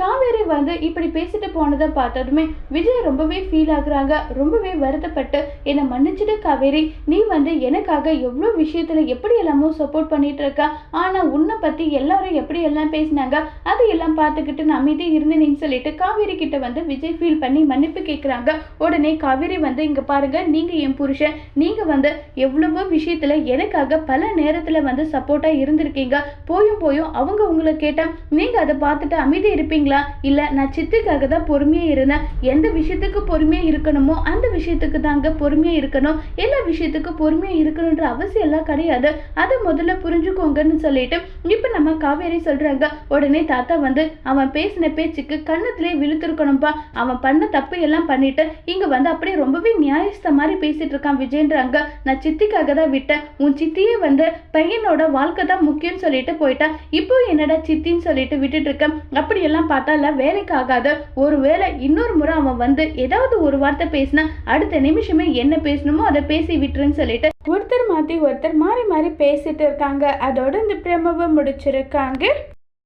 காவேரி வந்து இப்படி பேசிட்டு போனதை பார்த்ததுமே விஜய் ரொம்பவே ஃபீல் ஆகுறாங்க. ரொம்பவே வருத்தப்பட்டு என்னை மன்னிச்சிட்டு காவேரி. நீ வந்து எனக்காக எவ்வளோ விஷயத்துல எப்படி எல்லாமோ சப்போர்ட் பண்ணிட்டு இருக்கா? ஆனால் உன்னை பற்றி எல்லாரும் எப்படி எல்லாம் பேசினாங்க அது எல்லாம் பார்த்துக்கிட்டு நான் அமைதி இருந்தேன்னு சொல்லிட்டு காவேரி கிட்ட வந்து விஜய் ஃபீல் பண்ணி மன்னிப்பு கேட்குறாங்க உடனே காவேரி வந்து இங்கே பாருங்க நீங்கள் என் புருஷன். நீங்கள் வந்து எவ்வளவோ விஷயத்தில் எனக்காக பல நேரத்தில் வந்து சப்போர்ட்டாக இருந்திருக்கீங்க. போயும் போயும் அவங்க உங்களை கேட்டால் நீங்கள் அதை பார்த்துட்டு அமைதி இருப்பீங்களா இல்லை நான் சித்திக்காக தான் பொறுமையாக இருந்தேன். எந்த விஷயத்துக்கு பொறுமையாக இருக்கணுமோ அந்த விஷயத்துக்கு தாங்க பொறுமையாக இருக்கணும். எல்லா விஷயத்துக்கும் பொறுமையாக இருக்கணுன்ற அவசியம் எல்லாம் கிடையாது. அதை முதல்ல புரிஞ்சுக்கோங்கன்னு சொல்லிட்டு இப்போ நம்ம காவேரி சொல்கிறாங்க உடனே தாத்தா வந்து அவன் பேசின பேச்சுக்கு கண்ணத்திலே விழுத்திருக்கணும்ப்பா அவன் பண்ண தப்பு எல்லாம் பண்ணிட்டு இங்கே வந்து அப்படியே ரொம்பவே நியாயஸ்த மாதிரி பேசிட்டு இருக்கான் விஜயன்றாங்க. நான் சித்திக்காக தான் விட்டேன். உன் சித்தியே வந்து பையனோட வாழ்க்கை தான் முக்கியம்னு சொல்லிட்டு போயிட்டா. இப்போ என்னடா சித்தின்னு சொல்லிட்டு விட்டுட்டு இருக்கேன்? அப்படியெல்லாம் பார்த்தால வேலைக்கு ஆகாது. ஒருவேளை இன்னொரு முறை அவன் வந்து ஏதாவது ஒரு வார்த்தை பேசினா அடுத்த நிமிஷமே என்ன பேசணுமோ அதை பேசி விட்டுருன்னு சொல்லிட்டு ஒருத்தர் மாற்றி ஒருத்தர் மாறி மாறி பேசிட்டு இருக்காங்க. அதோட இந்த பிரமவை முடிச்சிருக்காங்க.